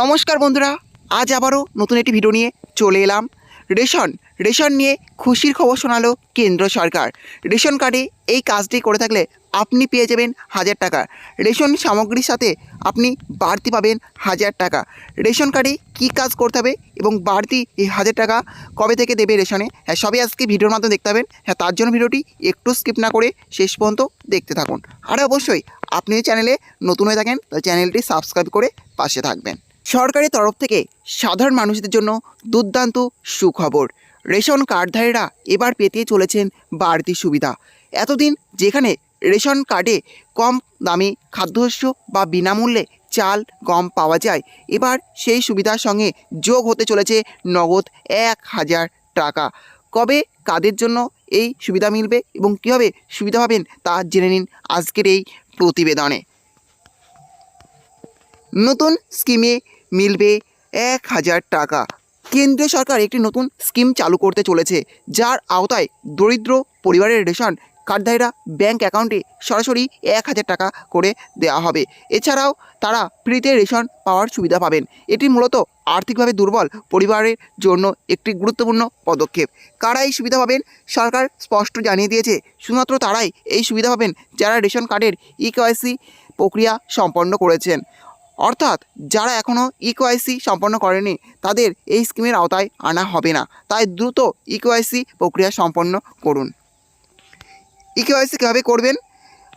নমস্কার বন্ধুরা, আজ আবারও নতুন একটি ভিডিও নিয়ে চলে এলাম। রেশন রেশন নিয়ে খুশির খবর শোনালো কেন্দ্র সরকার। রেশন কার্ডে এই কাজটি করে থাকলে আপনি পেয়ে যাবেন হাজার টাকা। রেশন সামগ্রীর সাথে আপনি বাড়তি পাবেন হাজার টাকা। রেশন কার্ডে কী কাজ করতে হবে এবং বাড়তি এই হাজার টাকা কবে থেকে দেবে রেশনে? হ্যাঁ সবই আজকে ভিডিওর মাধ্যমে দেখতে পাবেন। হ্যাঁ তার জন্য ভিডিওটি একটু স্কিপ না করে শেষ পর্যন্ত দেখতে থাকুন। আর অবশ্যই আপনি চ্যানেলে নতুন হয়ে থাকেন, তাহলে চ্যানেলটি সাবস্ক্রাইব করে পাশে থাকবেন। সরকারের তরফ থেকে সাধারণ মানুষদের জন্য দুর্দান্ত সুখবর। রেশন কার্ডধারীরা এবার পেতে চলেছেন বাড়তি সুবিধা। এতদিন যেখানে রেশন কার্ডে কম দামে খাদ্যশস্য বা বিনামূল্যে চাল, গম পাওয়া যায়, এবার সেই সুবিধার সঙ্গে যোগ হতে চলেছে নগদ এক হাজার টাকা। কবে কাদের জন্য এই সুবিধা মিলবে এবং কীভাবে সুবিধা পাবেন তা জেনে নিন আজকের এই প্রতিবেদনে। নতুন স্কিমে মিলবে এক হাজার টাকা। কেন্দ্রীয় সরকার একটি নতুন স্কিম চালু করতে চলেছে, যার আওতায় দরিদ্র পরিবারের রেশন কার্ডধারীরা ব্যাংক অ্যাকাউন্টে সরাসরি এক হাজার টাকা করে দেওয়া হবে। এছাড়াও তারা ফ্রিতে রেশন পাওয়ার সুবিধা পাবেন। এটি মূলত আর্থিকভাবে দুর্বল পরিবারের জন্য একটি গুরুত্বপূর্ণ পদক্ষেপ। কারা এই সুবিধা পাবেন? সরকার স্পষ্ট জানিয়ে দিয়েছে, শুধুমাত্র তারাই এই সুবিধা পাবেন যারা রেশন কার্ডের ইকেওয়াইসি প্রক্রিয়া সম্পন্ন করেছেন। অর্থাৎ যারা এখনও ইকোআইসি সম্পন্ন করেনি, তাদের এই স্কিমের আওতায় আনা হবে না। তাই দ্রুত ইকোআইসি প্রক্রিয়া সম্পন্ন করুন। ইকোআইসি কীভাবে করবেন?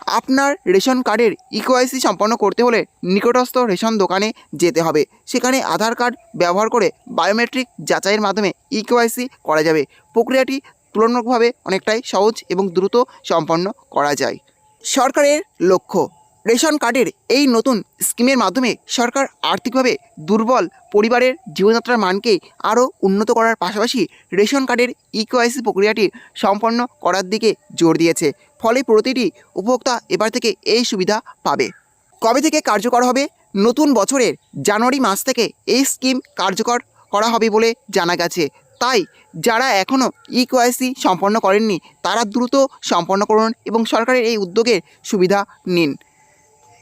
আপনার রেশন কার্ডের ইকোআইসি সম্পন্ন করতে হলে নিকটস্থ রেশন দোকানে যেতে হবে। সেখানে আধার কার্ড ব্যবহার করে বায়োমেট্রিক যাচাইয়ের মাধ্যমে ইকোআইসি করা যাবে। প্রক্রিয়াটি তুলনামূলকভাবে অনেকটাই সহজ এবং দ্রুত সম্পন্ন করা যায়। সরকারের লক্ষ্য রেশন কার্ডের এই নতুন স্কিমের মাধ্যমে সরকার আর্থিকভাবে দুর্বল পরিবারের জীবনযাত্রার মানকে আরও উন্নত করার পাশাপাশি রেশন কার্ডের ইকোআইসি প্রক্রিয়াটি সম্পন্ন করার দিকে জোর দিয়েছে। ফলে প্রতিটি উপভোক্তা এবার থেকে এই সুবিধা পাবে। কবে থেকে কার্যকর হবে? নতুন বছরের জানুয়ারি মাস থেকে এই স্কিম কার্যকর করা হবে বলে জানা গেছে। তাই যারা এখনও ইকোআইসি সম্পন্ন করেননি, তারা দ্রুত সম্পন্ন করুন এবং সরকারের এই উদ্যোগের সুবিধা নিন।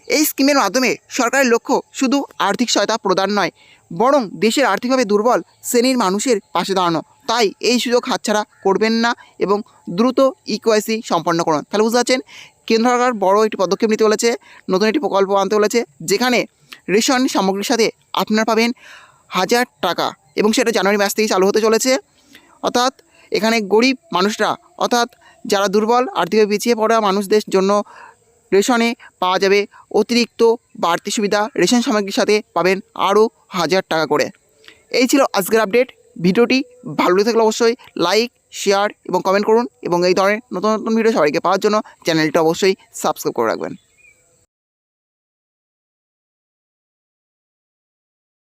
এই স্কিমের মাধ্যমে সরকারের লক্ষ্য শুধু আর্থিক সহায়তা প্রদান নয়, বরং দেশের আর্থিকভাবে দুর্বল শ্রেণির মানুষের পাশে দাঁড়ানো। তাই এই সুযোগ হাতছাড়া করবেন না এবং দ্রুত ইকোআইসি সম্পন্ন করুন। তাহলে বুঝতে পারছেন, কেন্দ্র সরকার বড় একটি পদক্ষেপ নিতে বলেছে, নতুন একটি প্রকল্প আনতে বলেছে, যেখানে রেশন সামগ্রীর সাথে আপনারা পাবেন হাজার টাকা এবং সেটা জানুয়ারি মাস থেকেই চালু হতে চলেছে। অর্থাৎ এখানে গরিব মানুষরা, অর্থাৎ যারা দুর্বল, আর্থিকভাবে পিছিয়ে পড়া মানুষদের জন্য রেশনে পাওয়া যাবে। অতিরিক্ত বাড়তি সুবিধা রেশন সামগ্রীর সাথে পাবেন আরও হাজার টাকা করে। এই ছিল আজকের আপডেট ভিডিওটি ভালো লেগে থাকলে অবশ্যই লাইক শেয়ার এবং কমেন্ট করুন এবং এই ধরনের নতুন নতুন ভিডিও সবাইকে পাওয়ার জন্য চ্যানেলটা অবশ্যই সাবস্ক্রাইব করে রাখবেন।